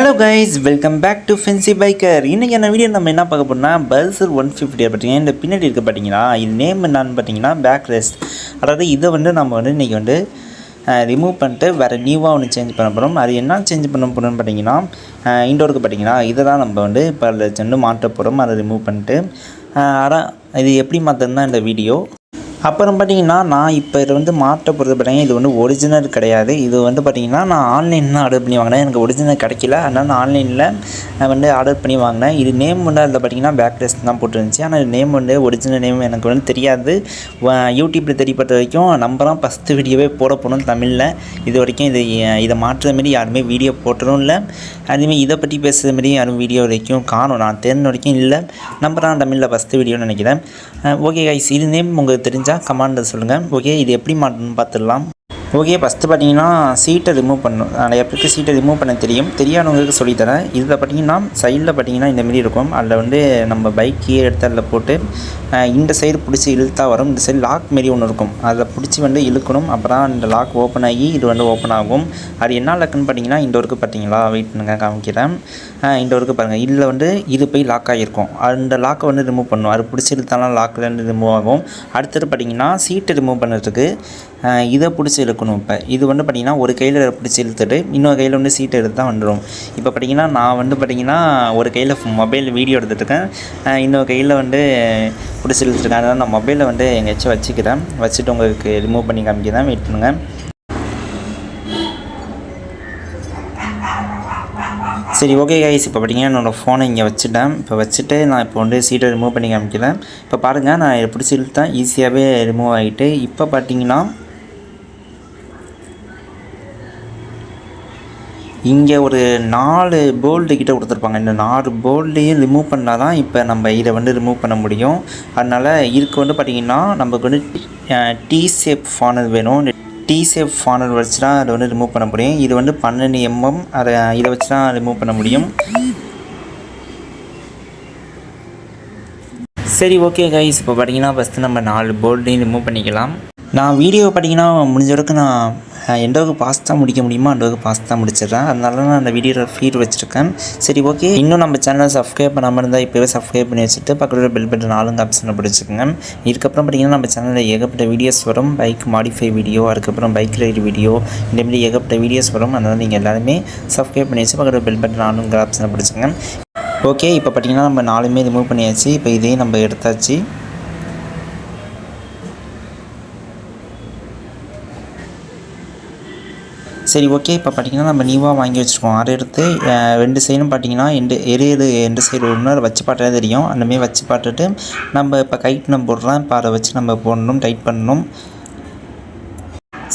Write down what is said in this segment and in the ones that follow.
Hello guys welcome back to fancy biker இன்றைக்கி என்ன video நம்ம என்ன பார்க்க போறோம்னா பல்சர் ஒன் ஃபிஃப்டியை பார்த்தீங்கன்னா இந்த பின்னாடி இருக்க பார்த்தீங்கன்னா இது நேம் என்னன்னு பார்த்தீங்கன்னா பேக் ரெஸ்ட் அதாவது இதை வந்து நம்ம வந்து இன்றைக்கி வந்து ரிமூவ் பண்ணிட்டு வேறு நியூவாக ஒன்று சேஞ்ச் பண்ண போகிறோம் அது என்ன சேஞ்ச் பண்ண போகிறோம்னு பார்த்தீங்கன்னா இண்டோருக்கு பார்த்தீங்கன்னா இதை தான் நம்ம வந்து இப்போ அதில் சென்று மாற்ற போகிறோம் அதை ரிமூவ் பண்ணிட்டு அதான் இது எப்படி மாற்றுறது இந்த வீடியோ அப்புறம் பார்த்தீங்கன்னா நான் இப்போ இதை வந்து மாற்ற போகிறது பார்த்தீங்கன்னா இது வந்து ஒரிஜினல் கிடையாது. இது வந்து பார்த்தீங்கன்னா நான் ஆன்லைனில் ஆர்டர் பண்ணி வாங்கினேன். எனக்கு ஒரிஜினல் கிடைக்கல. அதனால் நான் ஆன்லைனில் நான் வந்து ஆர்டர் பண்ணி வாங்கினேன். இது நேம் வந்து அதில் பார்த்தீங்கன்னா பேக் டெஸ்ட் தான் போட்டுருந்துச்சு. ஆனால் நேம் வந்து ஒரிஜினல் நேம் எனக்கு வந்து தெரியாது. யூடியூப்பில் தெரியப்பட்ட வரைக்கும் நம்ம தான் ஃபஸ்ட்டு வீடியோவே போட போகணும் தமிழில். இது வரைக்கும் இது இதை மாற்றுற மாரி யாருமே வீடியோ போட்டதும் இல்லை. அதுமாரி இதை பற்றி பேசுகிற மாரி யாரும் வீடியோ வரைக்கும் காணும். நான் தெரிஞ்ச வரைக்கும் இல்லை. நம்ம தான் தமிழில் ஃபஸ்ட்டு வீடியோன்னு நினைக்கிறேன். ஓகே கைஸ் இது நேம் உங்களுக்கு தெரிஞ்சால் கமாண்டில் சொல்லுங்கள் ஓகே இது எப்படி மாட்டணும்னு பார்த்துடலாம். ஓகே ஃபஸ்ட்டு பார்த்தீங்கன்னா சீட்டை ரிமூவ் பண்ணணும் நிறைய பேருக்கு சீட்டை ரிமூவ் பண்ண தெரியும். தெரியாதவங்களுக்கு சொல்லித்தரேன். இதில் பார்த்தீங்கன்னா சைடில் பார்த்தீங்கன்னா இந்தமாரி இருக்கும். அதில் வந்து நம்ம பைக் கீழே எடுத்து அதில் போட்டு இந்த சைடு பிடிச்சி இழுத்தா வரும். இந்த சைடு லாக் மாரி ஒன்று இருக்கும். அதில் பிடிச்சி வந்து இழுக்கணும். அப்புறம் இந்த லாக் ஓப்பன் ஆகி இது வந்து ஓப்பன் ஆகும். அது என்ன லாக்குன்னு பார்த்தீங்கன்னா இந்த ஒர்க்கு பார்த்தீங்களா? வெயிட் பண்ணுங்க காமிக்கிறேன். இந்த ஒருக்கு பாருங்கள் இதில் வந்து இது போய் லாக் ஆகிருக்கும் அந்த லாக்கை வந்து ரிமூவ் பண்ணும். அது பிடிச்சி இழுத்தாலும் லாக்லேருந்து ரிமூவ் ஆகும். அடுத்தது பார்த்தீங்கன்னா சீட்டை ரிமூவ் பண்ணுறதுக்கு இதை பிடிச்சி இருக்கணும் இப்போ. இது வந்து பார்த்திங்கன்னா ஒரு கையில் பிடிச்சி இழுத்துட்டு இன்னொரு கையில் வந்து சீட் எடுத்து தான் வந்துடும் இப்போ பார்த்தீங்கன்னா நான் வந்து பார்த்திங்கன்னா ஒரு கையில் மொபைல் வீடியோ எடுத்துகிட்ருக்கேன் இன்னொரு கையில் வந்து பிடிச்சி இழுத்துருக்கேன் அதனால் நான் மொபைலை வந்து எங்கேயாச்சும் வச்சுக்கிறேன். வச்சுட்டு உங்களுக்கு ரிமூவ் பண்ணி காமிக்கிறேன். வெயிட் பண்ணுங்கள் சரி ஓகே கைஸ் இப்போ பார்த்தீங்கன்னா என்னோடய ஃபோனை இங்கே வச்சுட்டேன். இப்போ வச்சுட்டு நான் இப்போ வந்து சீட்டை ரிமூவ் பண்ணி காமிக்கிறேன். இப்போ பாருங்கள் நான் இதை பிடிச்சி இழுத்தேன் ஈஸியாகவே ரிமூவ் ஆகிட்டு இப்போ பார்த்தீங்கன்னா இங்கே ஒரு நாலு போல்டு கிட்ட கொடுத்துருப்பாங்க. இந்த நாலு போல்டையும் ரிமூவ் பண்ணால் தான் இப்போ நம்ம இதை வந்து ரிமூவ் பண்ண முடியும். அதனால் இதுக்கு வந்து பார்த்திங்கன்னா நமக்கு வந்து டி ஷேப் ஃபானல் வேணும். டி ஷேப் ஃபானல் வச்சு தான் அதை வந்து ரிமூவ் பண்ண முடியும். இது வந்து பன்னெண்டு எம்எம் அதை இதை வச்சு தான் ரிமூவ் பண்ண முடியும். சரி ஓகே கைஸ் இப்போ பார்த்தீங்கன்னா ஃபஸ்ட்டு நம்ம நாலு போல்டையும் ரிமூவ் பண்ணிக்கலாம். நான் வீடியோ பார்த்தீங்கன்னா முடிஞ்ச வரைக்கும் நான் அஹ், எந்த அளவுக்கு தான் முடிக்க முடியுமோ அந்த அளவுக்கு தான் முடிச்சிடுறேன். அதனால நான் அந்த வீடியோவில் ஃபீட் வச்சுருக்கேன். சரி ஓகே இன்னும் நம்ம சேனலை சப்ஸ்கிரைப் பண்ணாமல் இருந்தால் இப்போவே சப்ஸ்கிரைப் பண்ணி வச்சுட்டு பக்கத்தில் பெல் பட்டன் நாலுங்க ஆப்ஷனை பிடிச்சிக்கோங்க. இதுக்கப்புறம் பார்த்தீங்கன்னா நம்ம சேனலில் ஏகப்பட்ட வீடியோஸ் வரும். பைக் மாடிஃபை வீடியோ அதுக்கப்புறம் பைக் ரைடு வீடியோ இந்த மாதிரி ஏகப்பட்ட வீடியோஸ் வரும். அதனால் நீங்கள் எல்லாருமே சப்ஸ்கிரைப் பண்ணி வச்சு பக்கத்தில் பெல் பட்டன் ஆளுங்க ஆப்ஷனை பிடிச்சிக்கோங்க. ஓகே இப்போ பார்த்தீங்கன்னா நம்ம நாலுமே ரிமூவ் பண்ணியாச்சு. இப்போ இதையும் நம்ம எடுத்தாச்சு. சரி ஓகே இப்போ பார்த்தீங்கன்னா நம்ம நியூவாக வாங்கி வச்சுருக்கோம். அதை எடுத்து ரெண்டு சைடும் பார்த்தீங்கன்னா எண்டு எரியது ரெண்டு சைடு ஒன்று அதை வச்சு பாட்டாலே தெரியும். அந்தமாரி வச்சு பார்த்துட்டு நம்ம இப்போ கைட் நம்ம போடுறோம் இப்போ அதை வச்சு நம்ம போடணும் டைட் பண்ணணும்.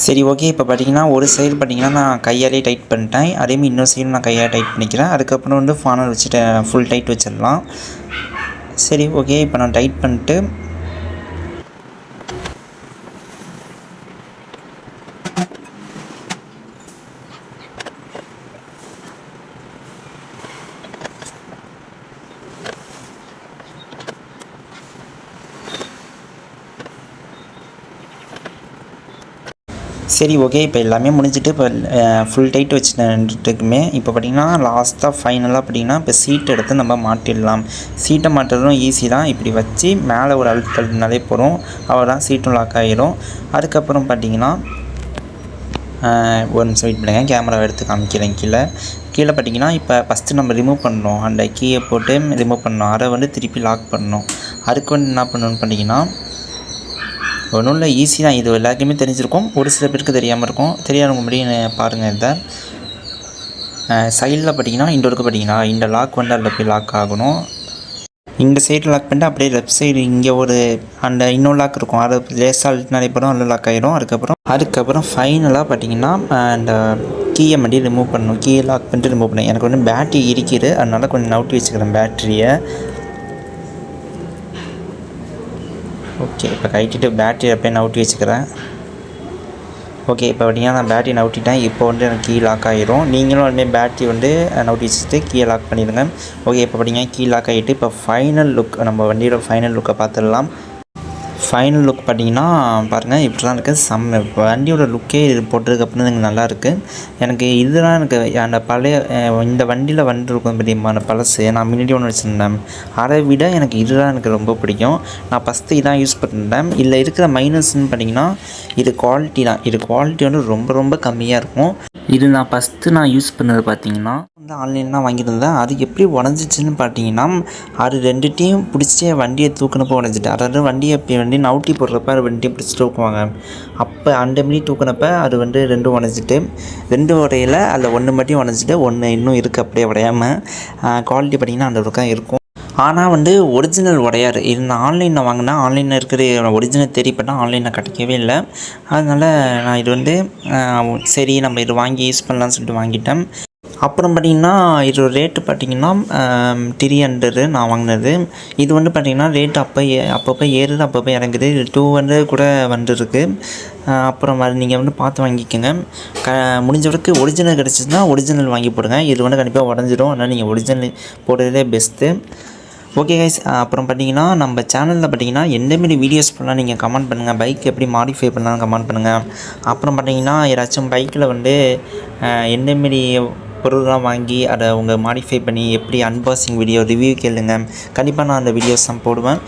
சரி ஓகே இப்போ பார்த்தீங்கன்னா ஒரு சைடு பார்த்தீங்கன்னா நான் கையாலே டைட் பண்ணிட்டேன். அதேமாதிரி இன்னொரு சைடு நான் கையால் டைட் பண்ணிக்கிறேன். அதுக்கப்புறம் வந்து ஃபானர் வச்சுட்டு ஃபுல் டைட் வச்சிடலாம். சரி ஓகே இப்போ நான் டைட் பண்ணிட்டு சரி ஓகே இப்போ எல்லாமே முடிஞ்சிட்டு இப்போ ஃபுல் டைட் வச்சுட்டுக்குமே இப்போ பார்த்தீங்கன்னா லாஸ்ட்டாக ஃபைனலாக பார்த்தீங்கன்னா இப்போ சீட் எடுத்து நம்ம மாட்டிடலாம் சீட்டை மாட்டுறதும் ஈஸி தான். இப்படி வச்சு மேலே ஒரு அழுத்து அழுத்தினாலே போகிறோம் அவள் தான் சீட்டும் லாக் ஆகிடும் அதுக்கப்புறம் பார்த்தீங்கன்னா ஒரு நிமிஷம் வெயிட் பண்ணுங்கள் கேமராவை எடுத்து காமிக்கிறேன் கீழே. கீழே பார்த்தீங்கன்னா இப்போ ஃபஸ்ட்டு நம்ம ரிமூவ் பண்ணோம் அந்த கீயை போட்டு ரிமூவ் பண்ணோம் அதை வந்து திருப்பி லாக் பண்ணோம் அதுக்கு வந்து என்ன பண்ணணும்னு பார்த்தீங்கன்னா ஒன்றும் இல்லை ஈஸி தான். இது எல்லாருக்குமே தெரிஞ்சிருக்கும். ஒரு சில பேருக்கு தெரியாமல் இருக்கும். தெரியாதவங்க முடியும் பாருங்கள் இதை. சைடில் பார்த்தீங்கன்னா இந்த பார்த்தீங்கன்னா இந்த லாக் வந்து அதில் போய் லாக் ஆகணும். இந்த சைடு லாக் பண்ணிட்டு அப்படியே லெஃப்ட் சைடு இங்கே ஒரு அந்த இன்னொரு லாக் இருக்கும். அதை லேசாக அழுத்தினாலே போகிறோம் அதில் லாக் ஆகிடும் அதுக்கப்புறம் அதுக்கப்புறம் ஃபைனலாக பார்த்தீங்கன்னா அந்த கீயை மட்டும் ரிமூவ் பண்ணணும். கீயை லாக் பண்ணிட்டு ரிமூவ் பண்ணணும். எனக்கு வந்து பேட்டரி இருக்குது. அதனால் கொஞ்சம் நவுட்டி வச்சுக்கிறேன் பேட்டரியை ஓகே இப்போ கட்டிட்டு பேட்டரி அப்படியே நவுட்டி வச்சுக்கிறேன். ஓகே இப்போ பார்த்தீங்கன்னா நான் பேட்டரி நவுட்டிட்டேன் இப்போ வந்து எனக்கு கீ லாக் ஆகிரும் நீங்களும் அதுமாதிரி பேட்டரி வந்து நவுட்டி வச்சுட்டு கீழே லாக் பண்ணிடுங்க. ஓகே இப்போ பார்த்தீங்கன்னா கீ லாக் ஆகிட்டு இப்போ ஃபைனல் லுக் நம்ம வண்டியோட ஃபைனல் லுக்கை பார்த்துடலாம் ஃபைனல் லுக் பார்த்தீங்கன்னா பாருங்கள் இப்படி தான் இருக்குது செம்ம வண்டியோட லுக்கே இது போட்டிருக்கு அப்படின்னு எனக்கு நல்லா இருக்குது எனக்கு இதுதான் எனக்கு அந்த பழைய இந்த வண்டியில் வண்டி இருக்கும் தெரியுமா? அந்த பழசு. நான் முன்னாடி ஒன்று வச்சுருந்தேன். அதை விட எனக்கு இதுதான் எனக்கு ரொம்ப பிடிக்கும். நான் ஃபஸ்ட்டு இதான் யூஸ் பண்ணிருந்தேன். இதில் இருக்கிற மைனஸ்ன்னு பார்த்தீங்கன்னா இது குவாலிட்டி தான். இது குவாலிட்டி வந்து ரொம்ப ரொம்ப கம்மியாக இருக்கும். இது நான் ஃபஸ்ட்டு நான் யூஸ் பண்ணது பார்த்தீங்கன்னா வந்து ஆன்லைனில் தான் வாங்கியிருந்தேன். அது எப்படி உடஞ்சிச்சின்னு பார்த்தீங்கன்னா அது ரெண்டுகிட்டையும் பிடிச்சி வண்டியை தூக்கினப்போ உடஞ்சிட்டு அதாவது வண்டியை இப்போ வண்டி நவுட்டி போடுறப்ப அது வண்டியை பிடிச்சி தூக்குவாங்க. அப்போ அந்த மணி தூக்கினப்ப அது வந்து ரெண்டும் உடஞ்சிட்டு ரெண்டு உடையில அதில் ஒன்று மட்டும் உடஞ்சிட்டு ஒன்று இன்னும் இருக்குது அப்படியே உடையாமல் குவாலிட்டி பார்த்திங்கன்னா அந்த பக்கம் இருக்கும். ஆனால் வந்து ஒரிஜினல் உடையாரு. இது நான் ஆன்லைனில் வாங்கினா ஆன்லைனில் இருக்கிற ஒரிஜினல் தெரியப்பட்டால் ஆன்லைனில் கிடைக்கவே இல்லை. அதனால் நான் இது வந்து சரி நம்ம இது வாங்கி யூஸ் பண்ணலான்னு சொல்லிட்டு வாங்கிட்டேன். அப்புறம் பார்த்தீங்கன்னா இது ரேட்டு பார்த்தீங்கன்னா த்ரீ ஹண்ட்ரடு நான் வாங்கினது. இது வந்து பார்த்தீங்கன்னா ரேட் அப்போ ஏ அப்பப்போ ஏறுது அப்பப்போ இறங்குது. இது டூ ஹண்ட்ரட் கூட வந்துருக்கு. அப்புறம் அது நீங்கள் வந்து பார்த்து வாங்கிக்கோங்க. க முடிஞ்ச வரைக்கும் ஒரிஜினல் கிடச்சிதுன்னா ஒரிஜினல் வாங்கி போடுங்க. இது வந்து கண்டிப்பாக உடஞ்சிடும் அதனால் நீங்கள் ஒரிஜினல் போடுறதே பெஸ்ட்டு ஓகே கைஸ் அப்புறம் பார்த்தீங்கன்னா நம்ம சேனலில் பார்த்தீங்கன்னா எந்தமாரி வீடியோஸ் பண்ணலாம் நீங்கள் கமெண்ட் பண்ணுங்கள் பைக் எப்படி மாடிஃபை பண்ணலாம் கமெண்ட் பண்ணுங்கள் அப்புறம் பார்த்தீங்கன்னா யாராச்சும் பைக்கில் வந்து எந்தமாரி பொருள்லாம் வாங்கி அதை உங்கள் மாடிஃபை பண்ணி எப்படி அன்பாக்சிங் வீடியோ ரிவ்யூ கேளுங்க. கண்டிப்பாக நான் அந்த வீடியோஸ் தான் போடுவேன்.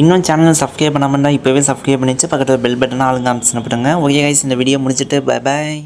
இன்னும் சேனல் சப்ஸ்கிரைப் பண்ணாமல் தான் இப்போவே சப்ஸ்கிரைப் பண்ணிச்சு பக்கத்தில் பெல் பட்டனை ஆளுங்க அமைச்சு ஓகே கைஸ் இந்த வீடியோ முடிச்சுட்டு பை பாய்